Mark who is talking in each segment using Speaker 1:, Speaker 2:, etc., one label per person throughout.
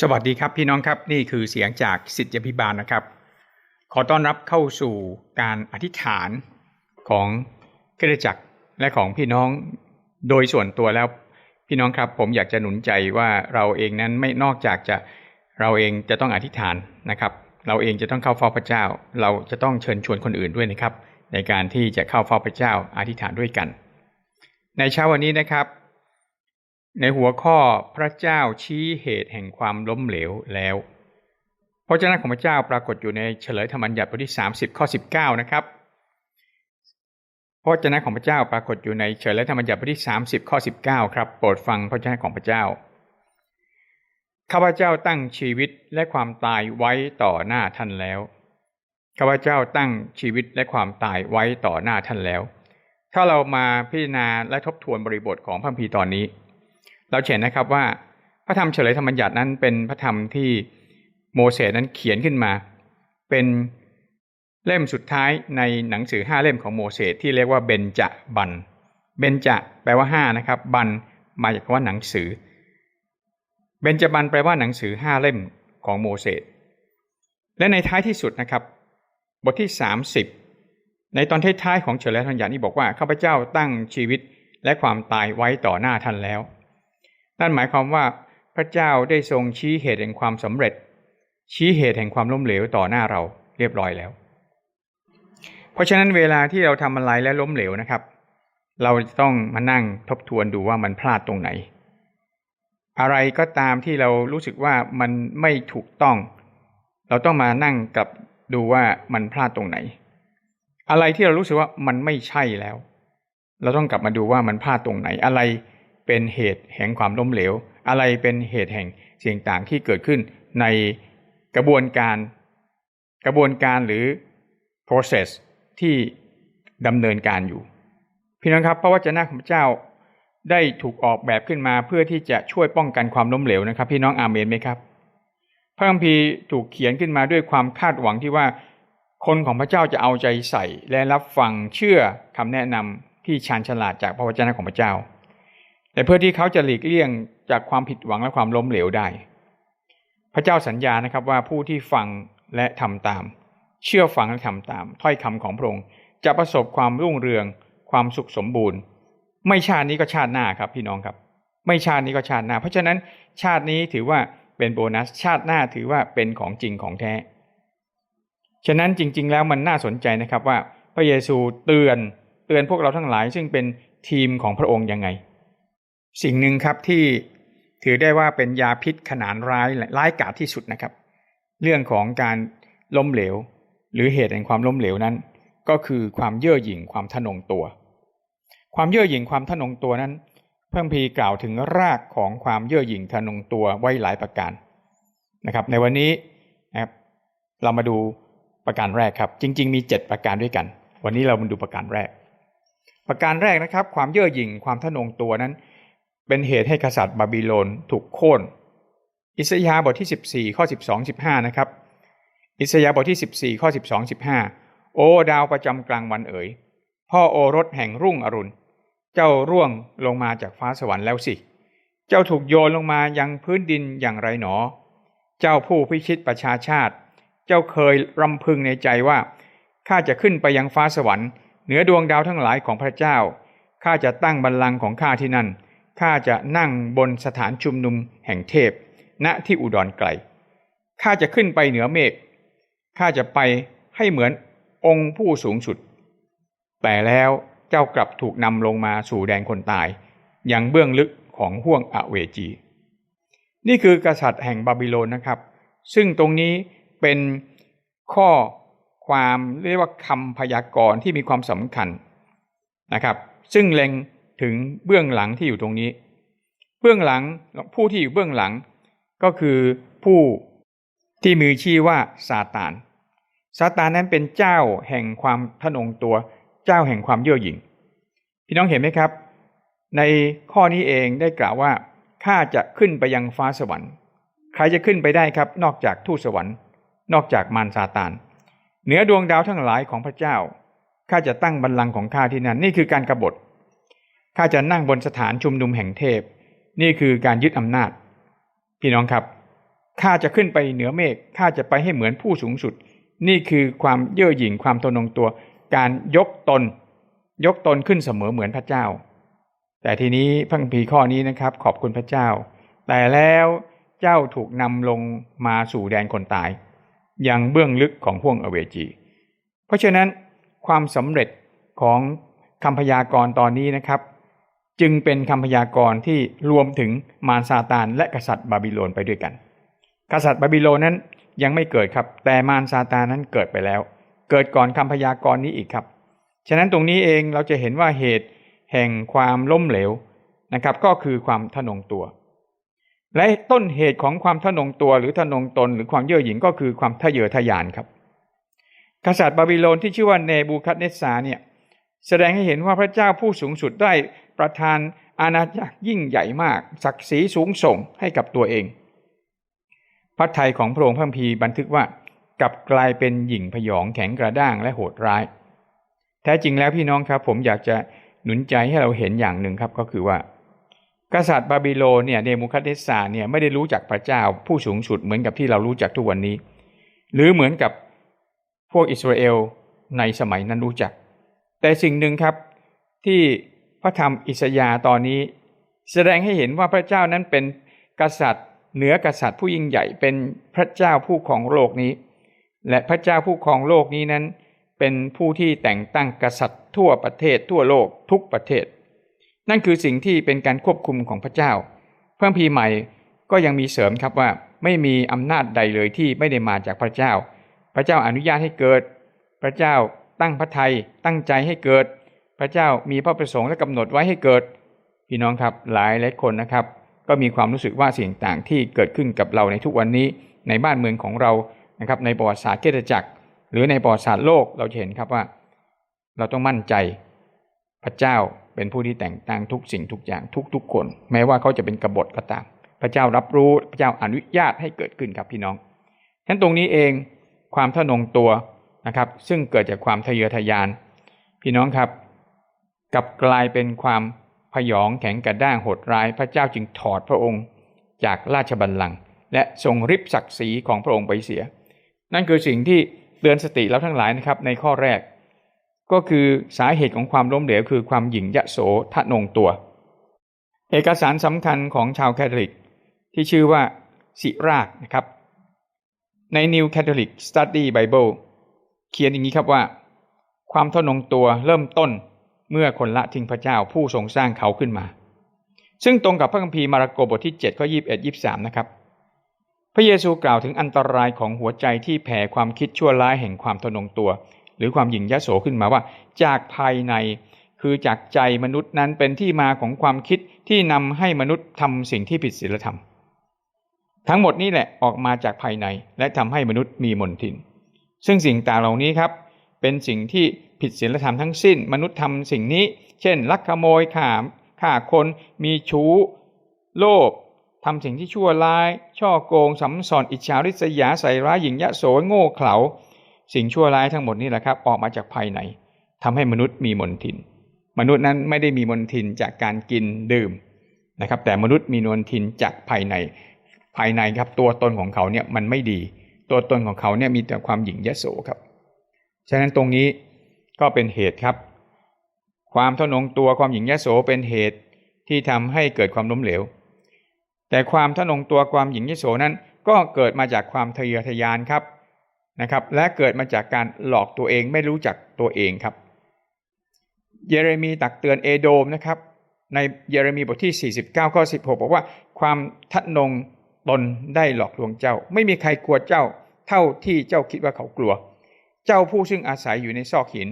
Speaker 1: สวัสดีครับพี่น้องครับนี่คือเสียงจากสิทธิพิบาลนะครับ ขอต้อนรับเข้าสู่การอธิษฐานของคริสตจักรและของพี่น้องโดยส่วนตัวแล้วพี่น้องครับ ผมอยากจะหนุนใจว่าเราเองนั้นไม่นอกจากจะเราเองจะต้องอธิษฐานนะครับ เราเองจะต้องเข้าเฝ้าพระเจ้า เราจะต้องเชิญชวนคนอื่นด้วยนะครับ ในการที่จะเข้าเฝ้าพระเจ้าอธิษฐานด้วยกัน ในเช้าวันนี้นะครับ ในหัวข้อพระเจ้าชี้เหตุแห่งความล้มเหลวแล้วพระเจ้าของพระเจ้าปรากฏอยู่ในเฉลยธรรมัญญัติบทที่ 30 ข้อ 19 นะครับพระเจ้าของพระเจ้าปรากฏอยู่ในเฉลยธรรมัญญัติบทที่ 30 ข้อ 19 ครับ โปรดฟังพระเจ้าของพระเจ้า ข้าพเจ้าตั้งชีวิตและความตายไว้ต่อหน้าท่านแล้ว ข้าพเจ้าตั้งชีวิตและความตายไว้ต่อหน้าท่านแล้ว ถ้าเรามาพิจารณาและทบทวนบริบทของพระคัมภีตอนนี้ เราเห็นนะครับว่าพระธรรมเฉลยธรรมบัญญัตินั้นเป็นพระธรรมที่โมเสสนั้นเขียนขึ้นมา เป็นเล่มสุดท้ายในหนังสือห้าเล่มของโมเสสที่เรียกว่าเบญจบันเบญจะแปลว่าห้านะครับ บันมาจากคำว่าหนังสือ เบญจบันแปลว่าหนังสือห้าเล่มของโมเสสและในท้ายที่สุดนะครับ บทที่สามสิบในตอนท้ายๆของเฉลยธรรมบัญญัตินี้บอกว่าข้าพเจ้าตั้งชีวิตและความตายไว้ต่อหน้าท่านแล้ว นั่นหมายความว่าพระเจ้าได้ทรงชี้เหตุแห่งความสำเร็จ ชี้เหตุแห่งความล้มเหลวต่อหน้าเราเรียบร้อยแล้ว เพราะฉะนั้นเวลาที่เราทำอะไรและล้มเหลวนะครับ เราจะต้องมานั่งทบทวนดูว่ามันพลาดตรงไหน อะไรก็ตามที่เรารู้สึกว่ามันไม่ถูกต้อง เราต้องมานั่งกับดูว่ามันพลาดตรงไหน อะไรที่เรารู้สึกว่ามันไม่ใช่แล้ว เราต้องกลับมาดูว่ามันพลาดตรงไหนอะไร เป็นเหตุแห่งความล้มเหลว อะไรเป็นเหตุแห่งสิ่งต่างที่เกิดขึ้นในกระบวนการ กระบวนการหรือ process ที่ดำเนินการอยู่ พี่น้องครับพระวจนะของพระเจ้าได้ถูกออกแบบขึ้นมาเพื่อที่จะช่วยป้องกันความล้มเหลวนะครับ พี่น้องอาเมนไหมครับ พระคัมภีร์ถูกเขียนขึ้นมาด้วยความคาดหวังที่ว่า คนของพระเจ้าจะเอาใจใส่ และรับฟังเชื่อคำแนะนำที่ชาญฉลาดจากพระวจนะของพระเจ้า แต่เพื่อที่เขาจะหลีกเลี่ยงจากความผิดหวังและความล้มเหลวได้ พระเจ้าสัญญานะครับว่าผู้ที่ฟังและทำตาม เชื่อฟังและทำตาม ถ้อยคำของพระองค์จะประสบความรุ่งเรือง ความสุขสมบูรณ์ ไม่ชาตินี้ก็ชาติหน้าครับพี่น้องครับ ไม่ชาตินี้ก็ชาติหน้า เพราะฉะนั้นชาตินี้ถือว่าเป็นโบนัสชาติหน้าถือว่าเป็นของจริงของแท้ ฉะนั้นจริง ๆ แล้วมันน่าสนใจนะครับว่าพระเยซูเตือนเตือนพวกเราทั้งหลายซึ่งเป็นทีมของพระองค์ยังไง สิ่งหนึ่งครับที่ถือได้ว่าเป็นยาพิษขนาดร้ายร้ายกาจที่สุดนะครับ เรื่องของการล้มเหลว หรือเหตุแห่งความล้มเหลวนั้น ก็คือความเย่อหยิ่งความทะนงตัว ความเย่อหยิ่งความทะนงตัวนั้น เพิ่งพีกล่าวถึงรากของความเย่อหยิ่งทะนงตัวไว้หลายประการนะครับ ในวันนี้นะครับเรามาดูประการแรกครับ จริง ๆ มี 7 ประการด้วยกัน วันนี้เรามาดูประการแรก ประการแรกนะครับ ความเย่อหยิ่งความทะนงตัวนั้น เป็นเหตุให้กษัตริย์บาบิโลนถูกโค่น อิสยาห์บทที่ 14 ข้อ 12 15 นะครับ อิสยาห์บทที่ 14 ข้อ 12 15 โอ้ดาวประจำกลางวันเอ๋ย พ่อโอรสแห่งรุ่งอรุณ เจ้าร่วงลงมาจากฟ้าสวรรค์แล้วสิ เจ้าถูกโยนลงมายังพื้นดินอย่างไรหนอ เจ้าผู้พิชิตประชาชาติ เจ้าเคยรำพึงในใจว่า ข้าจะขึ้นไปยังฟ้าสวรรค์ เหนือดวงดาวทั้งหลายของพระเจ้า ข้าจะตั้งบัลลังก์ของข้าที่นั่น ข้าจะนั่งบนสถานชุมนุมแห่งเทพ ณที่อุดรไกล ข้าจะขึ้นไปเหนือเมฆ ข้าจะไปให้เหมือนองค์ผู้สูงสุด แต่แล้วเจ้ากลับถูกนำลงมาสู่แดนคนตายอย่างเบื้องลึกของห่วงอเวจี นี่คือกษัตริย์แห่งบาบิโลนนะครับ ซึ่งตรงนี้เป็นข้อความเรียกว่าคำพยากรณ์ที่มีความสำคัญนะครับ ซึ่งเล็ง ถึงเบื้องหลังที่อยู่ตรงนี้ เบื้องหลังผู้ที่อยู่เบื้องหลัง ก็คือผู้ที่มีชื่อว่าซาตานซาตานนั้นเป็นเจ้าแห่งความทะนงตัว เจ้าแห่งความเย่อหยิ่งพี่น้องเห็นไหมครับ ในข้อนี้เองได้กล่าวว่าข้าจะขึ้นไปยังฟ้าสวรรค์ ใครจะขึ้นไปได้ครับ นอกจากทูตสวรรค์ นอกจากมารซาตานเหนือดวงดาวทั้งหลายของพระเจ้าข้าจะตั้งบัลลังก์ของข้าที่นั่นนี่คือการกรบฏ ข้าจะนั่งบนสถานชุมนุมแห่งเทพ นี่คือการยึดอำนาจ พี่น้องครับข้าจะขึ้นไปเหนือเมฆข้าจะไปให้เหมือนผู้สูงสุด นี่คือความเย่อหยิ่งความทนงตัว การยกตน ยกตนขึ้นเสมอเหมือนพระเจ้า แต่ทีนี้พระคัมภีข้อนี้นะครับ ขอบคุณพระเจ้า แต่แล้วเจ้าถูกนำลงมาสู่แดนคนตาย ยังเบื้องลึกของห่วงอเวจี เพราะฉะนั้นความสำเร็จของคำพยากรณ์ตอนนี้นะครับ จึงเป็นคำพยากรณ์ที่รวมถึงมารซาตานและกษัตริย์บาบิโลนไปด้วยกัน กษัตริย์บาบิโลนนั้นยังไม่เกิดครับ แต่มารซาตานนั้นเกิดไปแล้ว เกิดก่อนคำพยากรณ์นี้อีกครับ ฉะนั้นตรงนี้เองเราจะเห็นว่าเหตุแห่งความล้มเหลวนะครับก็คือความทะนงตัว และต้นเหตุของความทะนงตัวหรือทะนงตน หรือความเย่อหยิ่งก็คือความทะเยอทะยานครับ กษัตริย์บาบิโลนที่ชื่อว่าเนบูคัดเนสซาเนี่ยแสดงให้เห็นว่าพระเจ้าผู้สูงสุดได้ ประทานอาณาจักรยิ่งใหญ่มาก ศักดิ์ศรีสูงส่งให้กับตัวเอง พระไทยของพระองค์พระพีบันทึกว่ากลับกลายเป็นหญิงพยองแข็งกระด้างและโหดร้าย แท้จริงแล้วพี่น้องครับ ผมอยากจะหนุนใจให้เราเห็นอย่างหนึ่งครับก็คือว่า กษัตริย์บาบิโลเนี่ยเนมูคัดเนสซาเนี่ยไม่ได้รู้จักพระเจ้าผู้สูงสุดเหมือนกับที่เรารู้จักทุกวันนี้ หรือเหมือนกับพวกอิสราเอลในสมัยนั้นรู้จัก แต่สิ่งหนึ่งครับที่ พระธรรมอิสยาห์ตอนนี้ แสดงให้เห็นว่าพระเจ้านั้นเป็นกษัตริย์ เหนือกษัตริย์ผู้ยิ่งใหญ่เป็นพระเจ้าผู้ของโลกนี้ และพระเจ้าผู้ของโลกนี้นั้นเป็นผู้ที่แต่งตั้งกษัตริย์ทั่วประเทศทั่วโลกทุกประเทศ นั่นคือสิ่งที่เป็นการควบคุมของพระเจ้า เพิ่มพีใหม่ก็ยังมีเสริมครับว่าไม่มีอำนาจใดเลยที่ไม่ได้มาจากพระเจ้า พระเจ้าอนุญาตให้เกิด พระเจ้าตั้งพระทัยตั้งใจให้เกิด พระเจ้ามีพระประสงค์และกำหนดไว้ให้เกิด พี่น้องครับหลายหลายคนนะครับ ก็มีความรู้สึกว่าสิ่งต่างที่เกิดขึ้นกับเราในทุกวันนี้ในบ้านเมืองของเรานะครับ ในประวัติศาสตร์เกตจักร หรือในประวัติศาสตร์โลกเราจะเห็นครับว่า เราต้องมั่นใจพระเจ้าเป็นผู้ที่แต่งตั้งทุกสิ่งทุกอย่างทุกๆคน แม้ว่าเขาจะเป็นกบฏก็ตาม พระเจ้ารับรู้พระเจ้าอนุญาตให้เกิดขึ้นครับพี่น้องฉะนั้นตรงนี้เองความทะนงตัวนะครับ ซึ่งเกิดจากความทะเยอทะยาน พี่น้องครับ กลับกลายเป็นความพยองแข็งกระด้างโหดร้ายพระเจ้าจึงถอดพระองค์จากราชบัลลังก์และทรงริบศักดิ์ศรีของพระองค์ไปเสีย นั่นคือสิ่งที่เตือนสติเราทั้งหลายนะครับในข้อแรก ก็คือสาเหตุของความล้มเหลวคือความหยิ่งยโสทะนงตัว เอกสารสำคัญของชาวแคทอลิก ที่ชื่อว่าสิรากนะครับใน New Catholic Study Bible เขียนอย่างนี้ครับว่า ความทะนงตัวเริ่มต้น เมื่อคนละทิ้งพระเจ้าผู้ทรงสร้างเขาขึ้นมา ซึ่งตรงกับพระคัมภีร์มาระโกบทที่7ข้อ21 23 นะครับ พระเยซูกล่าวถึงอันตรายของหัวใจที่แผ่ความคิดชั่วร้ายแห่งความทนงตัว หรือความหยิ่งยโสขึ้นมาว่า จากภายในคือจากใจมนุษย์นั้นเป็นที่มาของความคิดที่นำให้มนุษย์ทำสิ่งที่ผิดศีลธรรม ทั้งหมดนี้แหละออกมาจากภายในและทำให้มนุษย์มีมนทิน ซึ่งสิ่งต่างเหล่านี้ครับ เป็นสิ่งที่ ผิดศีลธรรมทั้งสิ้น มนุษย์ทำสิ่งนี้ เช่น ลักขโมยข่าฆ่าคนมีชู้ โลภทำสิ่งที่ชั่วร้าย ช่อโกงสัมสอนอิจฉาริษยาใส่ร้ายหญิงยะโสโง่เขลาสิ่งชั่วร้ายทั้งหมดนี่แหละครับ ออกมาจากภายในทำให้มนุษย์มีมนทิน มนุษย์นั้นไม่ได้มีมนทินจากการกินดื่มนะครับ แต่มนุษย์มีมนทินจากภายใน ภายในครับตัวตนของเขาเนี่ยมันไม่ดี ตัวตนของเขาเนี่ยมีแต่ความหยิ่งยโสครับ ฉะนั้นตรงนี้ ก็เป็นเหตุครับ ความทนงตัวความหยิ่งยโสเป็นเหตุที่ทำให้เกิดความล้มเหลว แต่ความทนงตัวความหยิ่งยโสนั้น ก็เกิดมาจากความทะเยอทะยานครับนะครับ และเกิดมาจากการหลอกตัวเองไม่รู้จักตัวเองครับ เยเรมีตักเตือนเอโดมนะครับ ในเยเรมีบทที่ 49ข้อ16 บอกว่า ความทะนงตนได้หลอกลวงเจ้า ไม่มีใครกลัวเจ้า เท่าที่เจ้าคิดว่าเขากลัว เจ้าผู้ซึ่งอาศัยอยู่ในซอกหิน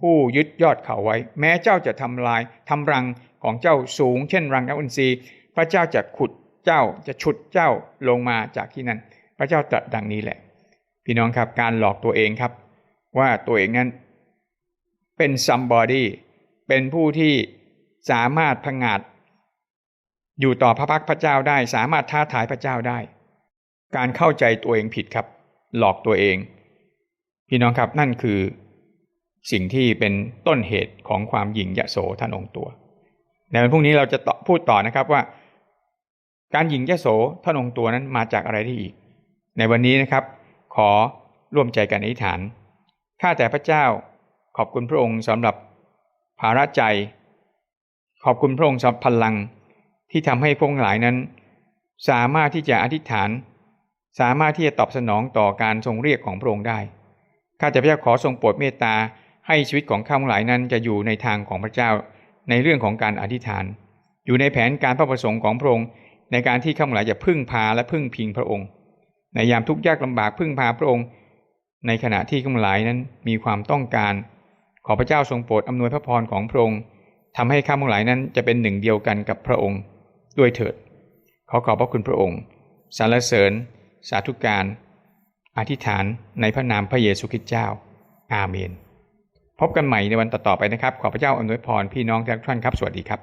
Speaker 1: ผู้ยึดยอดเขาไว้ แม้เจ้าจะทำลายทำรังของเจ้าสูง เช่นรังน้ำอินทรีพระเจ้าจะขุดเจ้าจะฉุดเจ้าลงมาจากที่นั่นพระเจ้าตรัสดังนี้แหละ พี่น้องครับการหลอกตัวเองครับ ว่าตัวเองนั้น เป็น somebody เป็นผู้ที่สามารถพังงาดอยู่ต่อพระพักพระเจ้าได้ สามารถท้าทายพระเจ้าได้ การเข้าใจตัวเองผิดครับ หลอกตัวเอง พี่น้องครับนั่นคือสิ่งที่เป็นต้นเหตุของความหยิ่งยโสทะนองตัว ในวันพรุ่งนี้เราจะต่อพูดต่อนะครับว่า การหญิงยโสท่านองค์ตัวนั้นมาจากอะไรที่อีก ในวันนี้นะครับ ขอร่วมใจกันอธิษฐานข้าแต่พระเจ้าขอบคุณพระองค์สำหรับภาระใจ ขอบคุณพระองค์สำหรับพลังที่ทำให้พวกหลายนั้น สามารถที่จะอธิษฐาน สามารถที่จะตอบสนองต่อการทรงเรียกของพระองค์ได้ ข้าแต่พระเจ้าขอทรงโปรดเมตตาให้ชีวิตของข้าพเจ้าหลายนั้นจะอยู่ในทางของพระเจ้า ในเรื่องของการอธิษฐาน อยู่ในแผนการพระประสงค์ของพระองค์ ในการที่ข้าพเจ้าหลายจะพึ่งพาและพึ่งพิงพระองค์ ในยามทุกข์ยากลำบากพึ่งพาพระองค์ ในขณะที่ข้าพเจ้าหลายนั้นมีความต้องการ ขอพระเจ้าทรงโปรดอำนวยพระพรของพระองค์ทำให้ข้าพเจ้าหลายนั้นจะเป็นหนึ่งเดียวกันกับพระองค์ ด้วยเถิด ขอขอบพระคุณพระองค์สรรเสริญ สาธุการ อธิษฐานในพระนามพระเยซูคริสต์เจ้า อาเมน พบกันใหม่ในวันต่อๆไปนะครับ ขอพระเจ้าอนวยพรพี่น้องทุกท่านครับ สวัสดีครับ